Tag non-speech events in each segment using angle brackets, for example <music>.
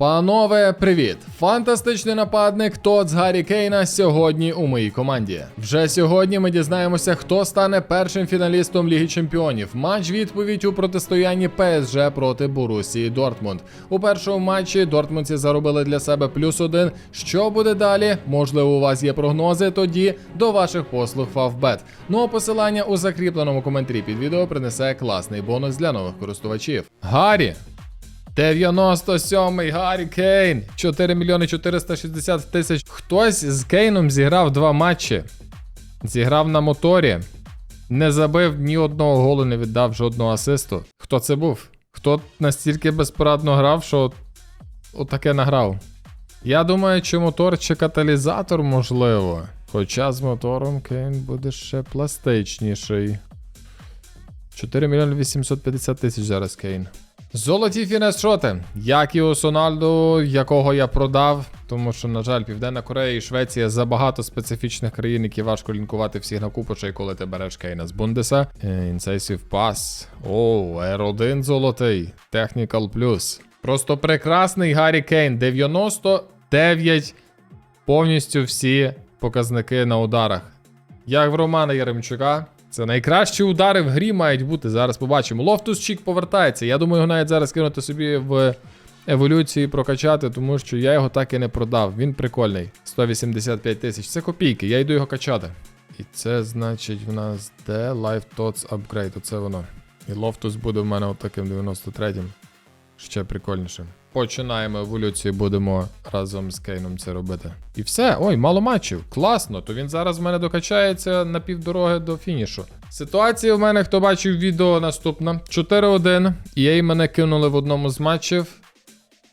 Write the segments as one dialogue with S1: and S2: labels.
S1: Панове, привіт! Фантастичний нападник Тот з Гаррі Кейна сьогодні у моїй команді. Вже сьогодні ми дізнаємося, хто стане першим фіналістом Ліги Чемпіонів. Матч відповідь у протистоянні ПСЖ проти Борусії Дортмунд. У першому матчі Дортмундці заробили для себе плюс один. Що буде далі? Можливо, у вас є прогнози. Тоді до ваших послуг Фавбет. Ну а посилання у закріпленому коментарі під відео принесе класний бонус для нових користувачів. Гаррі, 97-й Гаррі Кейн. 4 мільйони 460 тисяч. Хтось з Кейном зіграв два матчі. Зіграв на моторі. Не забив ні одного голу, не віддав жодного асисту. Хто це був? Хто настільки безпорадно грав, що отаке награв? Я думаю, чи мотор, чи каталізатор можливо. Хоча з мотором Кейн буде ще пластичніший. 4 мільйони 850 тисяч зараз Кейн. Золоті фінес-шоти, як і у Сональду, якого я продав, тому що, на жаль, Південна Корея і Швеція забагато специфічних країн, які важко лінкувати всіх на купу, ще й коли ти береш Кейна з Бундеса. Інсейсів пас. О, R1 золотий. Technical Plus. Просто прекрасний Гаррі Кейн. 99 повністю всі показники на ударах. Як в Романа Яремчука. Це найкращі удари в грі мають бути. Зараз побачимо. Лофтус Чік повертається. Я думаю, його навіть зараз кинути собі в еволюції прокачати, тому що я його так і не продав. Він прикольний. 185 тисяч. Це копійки, я йду його качати. І це значить в нас де Life Tots Upgrade. Оце воно. І Лофтус буде в мене отаким 93-м. Ще прикольнішим. Починаємо еволюцію, будемо разом з Кейном це робити. І все, ой, мало матчів. Класно, то він зараз в мене докачається на півдороги до фінішу. Ситуація в мене, хто бачив відео, наступна: 4-1. EA мене кинули в одному з матчів.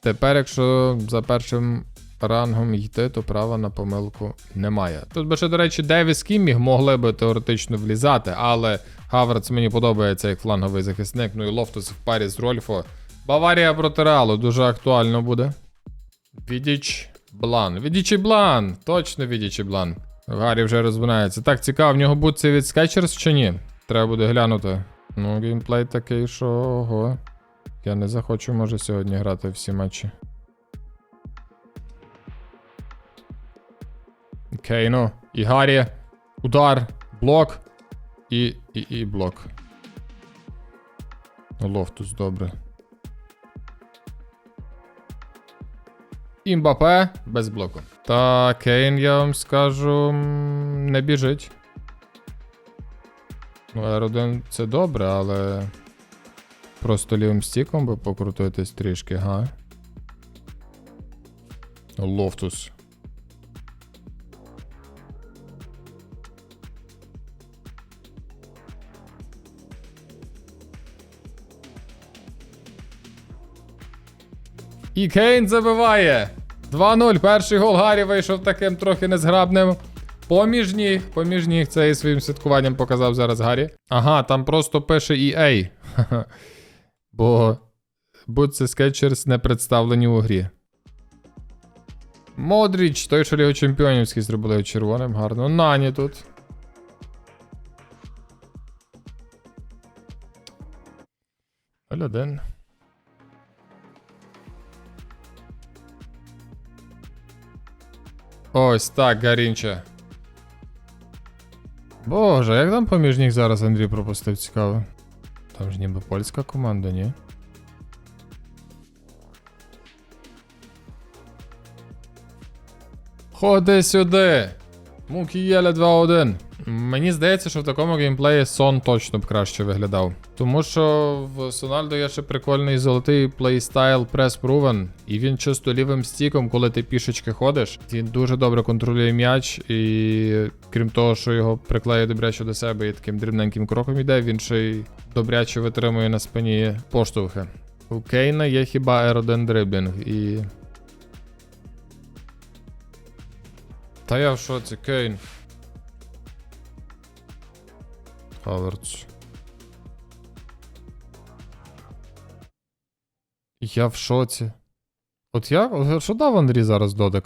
S1: Тепер, якщо за першим рангом йти, то права на помилку немає. Тут би ще, до речі, Девіс Кімміг могли би теоретично влізати, але Гаварц мені подобається як фланговий захисник. Ну і Лофтус в парі з Рольфо. Баварія проти Реалу дуже актуально буде. Відіч Блан. Відічі Блан. Точно Відічі Блан. Гаррі вже розбирається. Так, цікаво, в нього бутси від Skechers чи ні? Треба буде глянути. Ну, геймплей такий, що ого. Я не захочу, може, сьогодні грати всі матчі. Окей, ну. І Гаррі. Удар. Блок. І. і, і блок. Лофтус, добре. Імбапе без блоку. Та Кейн, я вам скажу, не біжить. Ну, R1 це добре, але. Просто лівим стіком би покрутитись трішки, га. Лофтус. І Кейн забиває. 2-0. Перший гол Гаррі вийшов таким трохи незграбним. Поміж ніг, поміж ніг це і своїм святкуванням показав зараз Гаррі. Ага, там просто пише EA. <laughs> Бо Бутси Skechers не представлені у грі. Модріч, той, що Лігу Чемпіонівський зробили червоним, гарно. Нані тут. Один. Ось так, Гарінче. Боже, як там поміж них зараз Андрій пропустив цікаво? Там ж ніби польська команда, ні? Ходи сюди! Мукієля 2-1. Мені здається, що в такому геймплеї сон точно б краще виглядав. Тому що в Сональдо є ще прикольний золотий плейстайл прес proven, і він чисто лівим стіком, коли ти пішечки ходиш, він дуже добре контролює м'яч, і крім того, що його приклеює добряче до себе і таким дрібненьким кроком іде, він ще й добряче витримує на спині поштовхи. У Кейна є хіба R1 дриблінг і. Та я в шоці, Кейн. Хаверц. Я в шоці. От я. Що дав Андрій зараз додик?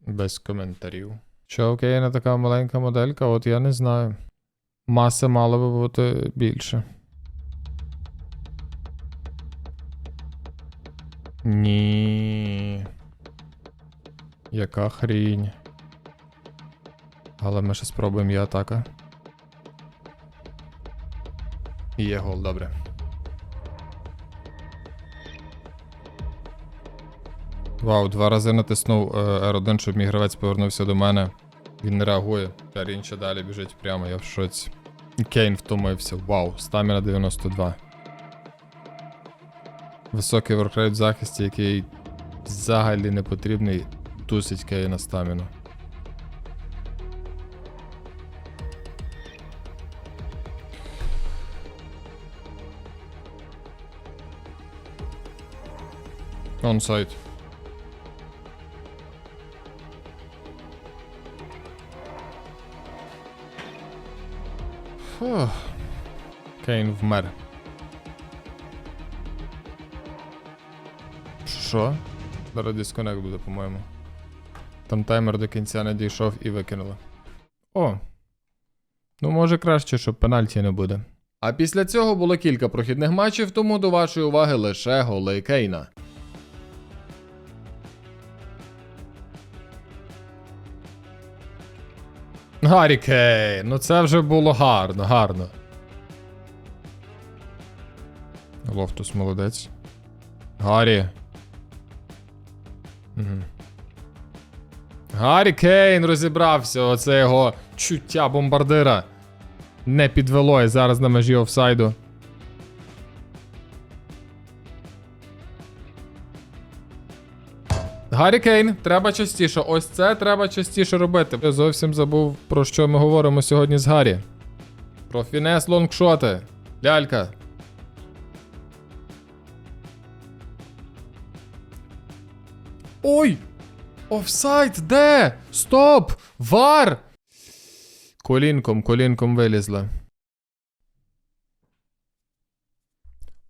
S1: Без коментарів. Що окей, не така маленька моделька, от я не знаю. Маси мало би бути більше. Ні. Яка хрінь. Але ми ще спробуємо є атака. Є гол, добре. Вау, два рази натиснув е, R1, щоб мій гравець повернувся до мене. Він не реагує. Та інша далі біжить прямо, я в шоці. Кейн втомився. Вау, стаміна 92. Високий воркрейт в захисті, який взагалі не потрібний, тусить Кейна стаміну. Онсайд. Фух. Кейн вмер. Що? Зараз дисконект буде, по-моєму. Там таймер до кінця не дійшов і викинули. О. Ну, може краще, щоб пенальті не буде. А після цього було кілька прохідних матчів, тому до вашої уваги лише голи Кейна. Гаррі Кейн, ну це вже було гарно, гарно. Лофтус молодець. Гаррі. Гаррі Кейн розібрався. Оце його чуття бомбардира. Не підвело і зараз на межі офсайду. Гаррі Кейн, треба частіше. Ось це треба частіше робити. Я зовсім забув, про що ми говоримо сьогодні з Гаррі. Про фінес лонгшоти. Лялька. Ой! Офсайд, де? Стоп! Вар! Колінком, колінком вилізла.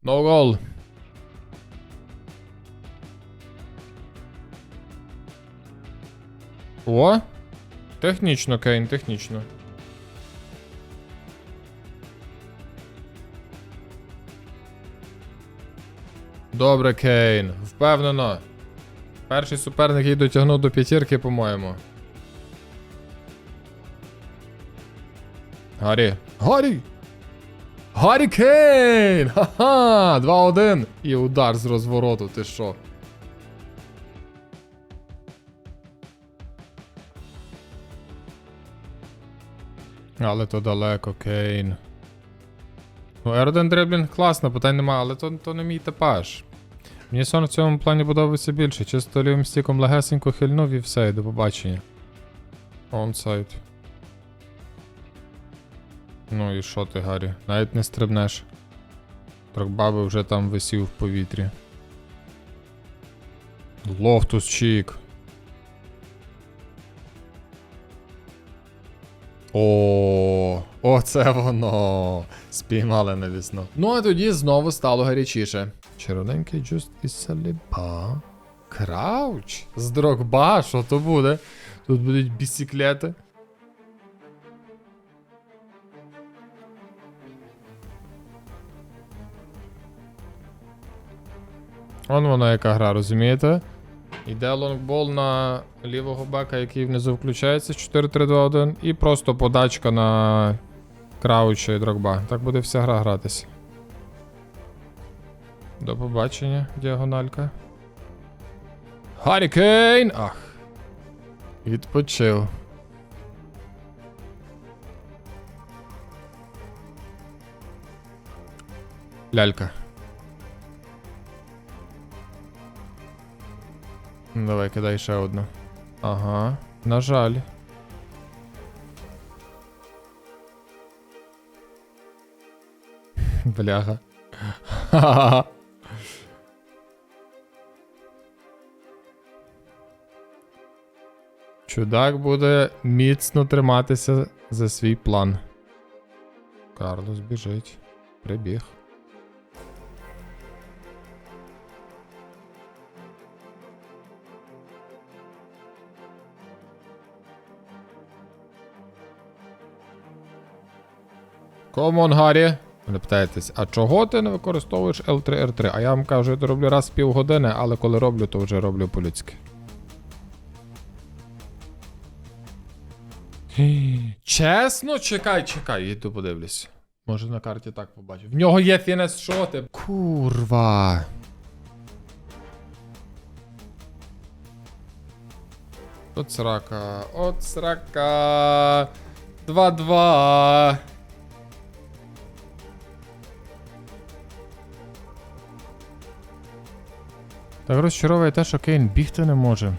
S1: No гол. О! Технічно, Кейн, технічно. Добре, Кейн. Впевнено. Перший суперник її дотягнув до п'ятірки, по-моєму. Гаррі. Гаррі! Гаррі Кейн! Ха-ха! 2-1. І удар з розвороту, ти що? Але то далеко, Кейн. Ну, Ерден Дриблінг класно, питань нема, але то, то не мій типаж. Мені сон в цьому плані подобається більше. Чисто лівим стіком легесенько хильнув і все, і до побачення. Онсайд. Ну і що ти, Гаррі? Навіть не стрибнеш. Трокба би вже там висів в повітрі. Лофтус чік. О, оце воно. Спіймали навісно. Ну а тоді знову стало гарячіше. Червоненький джуст із саліба. Крауч? З дрогба, що то буде? Тут будуть бісіклети. Он вона яка гра, розумієте? Іде лонгбол на лівого бека, який внизу включається 4-3-2-1, і просто подачка на Крауча і Дрогба. Так буде вся гра гратися. До побачення, діагональка. Гаррі Кейн! Ах. Відпочив. Лялька. Давай, кидай ще одну. Ага, на жаль. <laughs> Бляха. <laughs> Чудак буде міцно триматися за свій план. Карлос біжить. Прибіг. Come on, Гаррі. Ви питаєтесь, а чого ти не використовуєш L3R3? А я вам кажу, я то роблю раз в півгодини, але коли роблю, то вже роблю по-людськи. Чесно, чекай, чекай, я йду подивлюсь. Може на карті так побачив. В нього є фінес шоти. Курва. От срака, от срака. 2-2. Так розчаровує те, що Кейн бігти не може.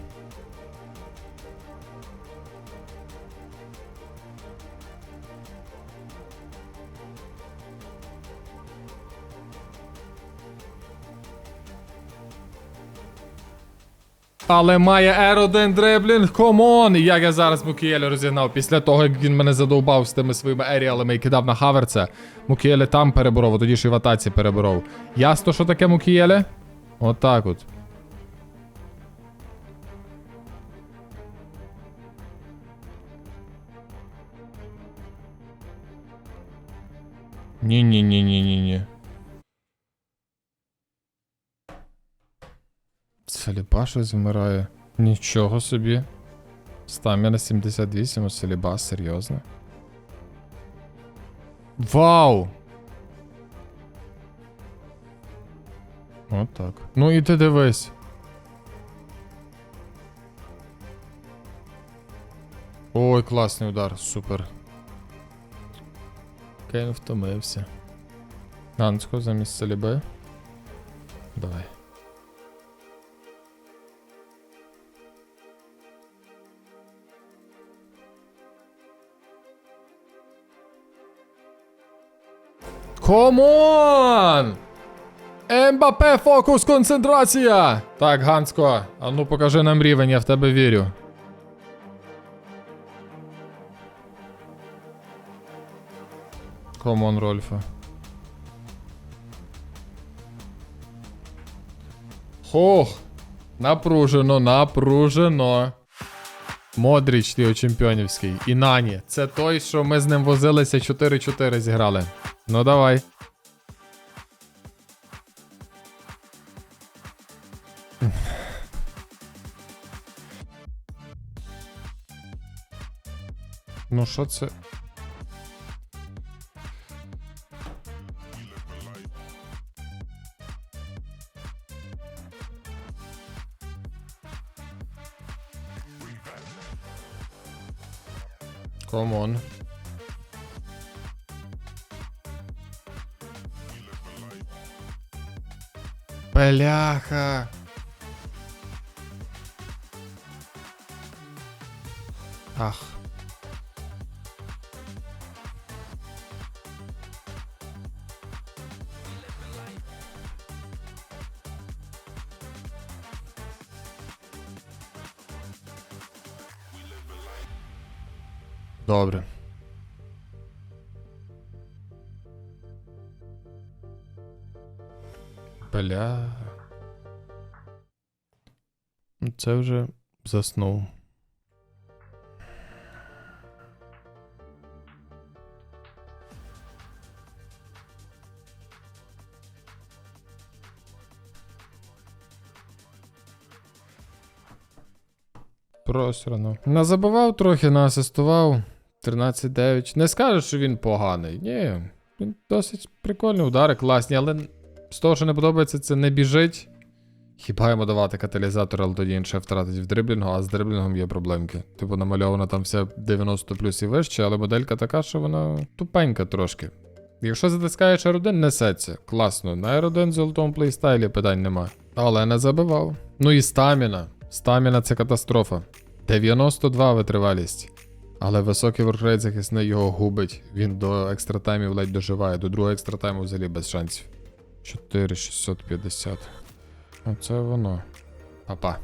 S1: Але має R1 дриблінг, комон! Як я зараз Мукієлі розігнав після того, як він мене задовбав з тими своїми еріалами і кидав на Хаверца. Мукієлі там переборов, а тоді ж і в атаці переборов. Ясно, що таке Мукієлі? Отак от. Ні-ні-ні-ні-ні-ні. Салібаш вмирає. Нічого собі. Стаміна 78 у Салібас, серйозно. Вау! От так. Ну і ти дивись. Ой, класний удар, супер. Кейн втомився. Ганцко замість Саліби. Давай. Комон! Ембапе, фокус, концентрація! Так, Ганцко, а ну покажи нам рівень, я в тебе вірю. Комон, Рольфа. Хох! Напружено, напружено. Модріч Ліо Чемпіонівський. І Нані. Це той, що ми з ним возилися 4-4 зіграли. Ну давай. Ну що це? Комон. Бляха. Ах. Добре. Бля. Це вже заснув. Просрано. Назабивав трохи, наасистував. 13-9. Не скажеш, що він поганий. Ні. Він досить прикольний удари, класні, але з того, що не подобається, це не біжить. Хіба йому давати каталізатор, але тоді він ще втратить в дриблінгу, а з дриблінгом є проблемки. Типу намальована там вся 90 плюс і вище, але моделька така, що вона тупенька трошки. Якщо затискаєш R1, несеться. Класно. На R1 в золотому плейстайлі питань нема. Але не забивав. Ну і стаміна. Стаміна це катастрофа. 92 витривалість. Але високий воркрейт захисний його губить. Він до екстратаймів ледь доживає, до другого екстратайму взагалі без шансів. 4650. Оце воно. Папа.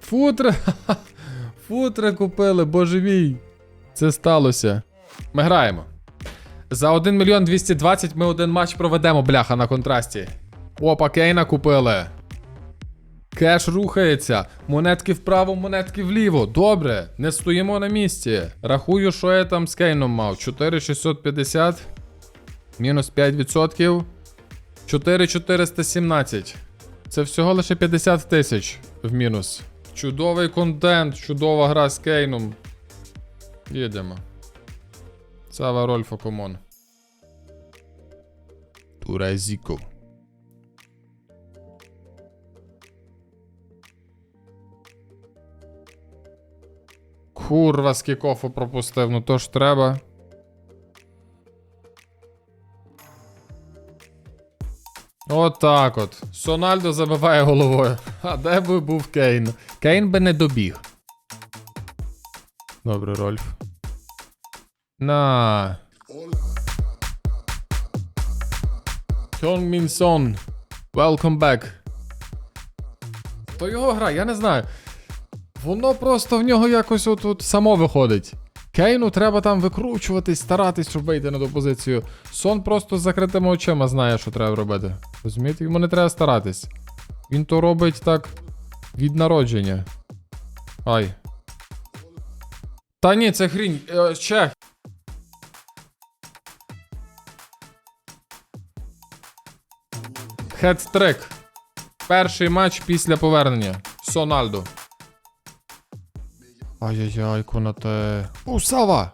S1: Футре! <laughs> Футре купили, боже мій. Це сталося. Ми граємо. За 1 мільйон 220 ми один матч проведемо, бляха, на контрасті. Опа, Кейна купили. Кеш рухається. Монетки вправо, монетки вліво. Добре, не стоїмо на місці. Рахую, що я там з Кейном мав. 4650. Мінус 5%. 4417. Це всього лише 50 тисяч в мінус. Чудовий контент, чудова гра з Кейном. Їдемо. Сава Рольфо Комон. Туразіко. Курва, з кікофу пропустив, ну то ж треба. Отак от. Сональдо забиває головою. А де би був Кейн? Кейн би не добіг. Добре, Рольф. На. Кьон Мін Сон. Welcome back. То його гра, я не знаю. Воно просто в нього якось отут само виходить. Кейну треба там викручуватись, старатись, щоб вийти на ту позицію. Сон просто з закритими очима знає, що треба робити. Розумієте, йому не треба старатись. Він то робить так від народження. Ай. Та ні, це хрінь. Чех. Хедстрик. Перший матч після повернення. Сональдо. Ай-яй-яй, конате. Усава!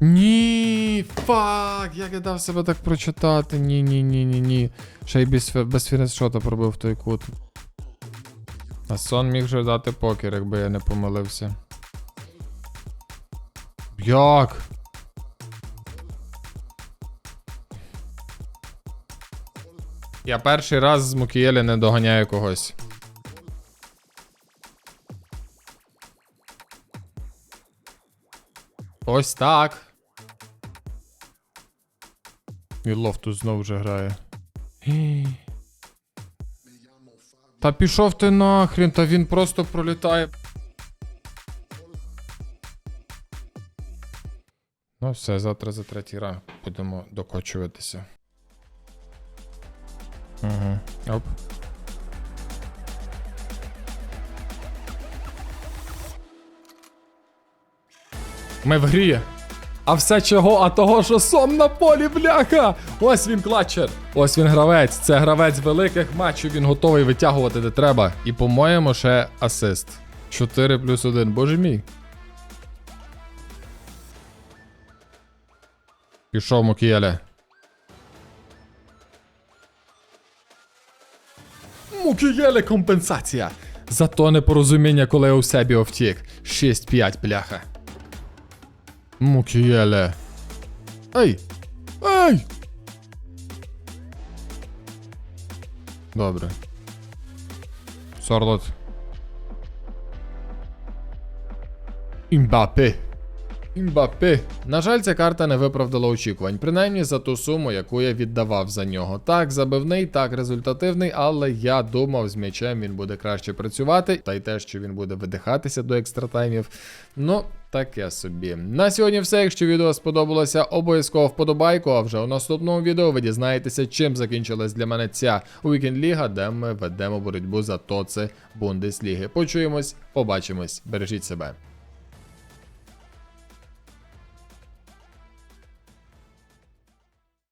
S1: Ні, фак, як я дав себе так прочитати. Ні, ні, ні, ні, ні. Ще й без, без фінешота пробив той кут. А сон міг же дати покер, якби я не помилився. Як? Я перший раз з Мукієлі не доганяю когось. Ось так. І Лофтус знову вже грає. <gasps> Та пішов ти нахрін, та він просто пролітає. Ну все, завтра за третій ранг будемо докочуватися. Оп. Ми в грі. А все чого? А того, що сом на полі, бляха! Ось він клатчер. Ось він гравець. Це гравець великих матчів. Він готовий витягувати де треба. І, по-моєму, ще асист. 4 плюс 1. Боже мій. Пішов Мукієле. Мукієле компенсація. За то непорозуміння, коли у себе овтік. 6-5, бляха. Мукієле. Ей! Ей! Добре. Сорлот. Імбапе. Імбапе. На жаль, ця карта не виправдала очікувань, принаймні за ту суму, яку я віддавав за нього. Так, забивний, так результативний, але я думав, з м'ячем він буде краще працювати, та й те, що він буде видихатися до екстратаймів. Ну, таке собі. На сьогодні все. Якщо відео сподобалося, обов'язково вподобайку. А вже у наступному відео ви дізнаєтеся, чим закінчилась для мене ця Weekend Ліга, де ми ведемо боротьбу за тоци Бундесліги. Почуємось, побачимось, бережіть себе.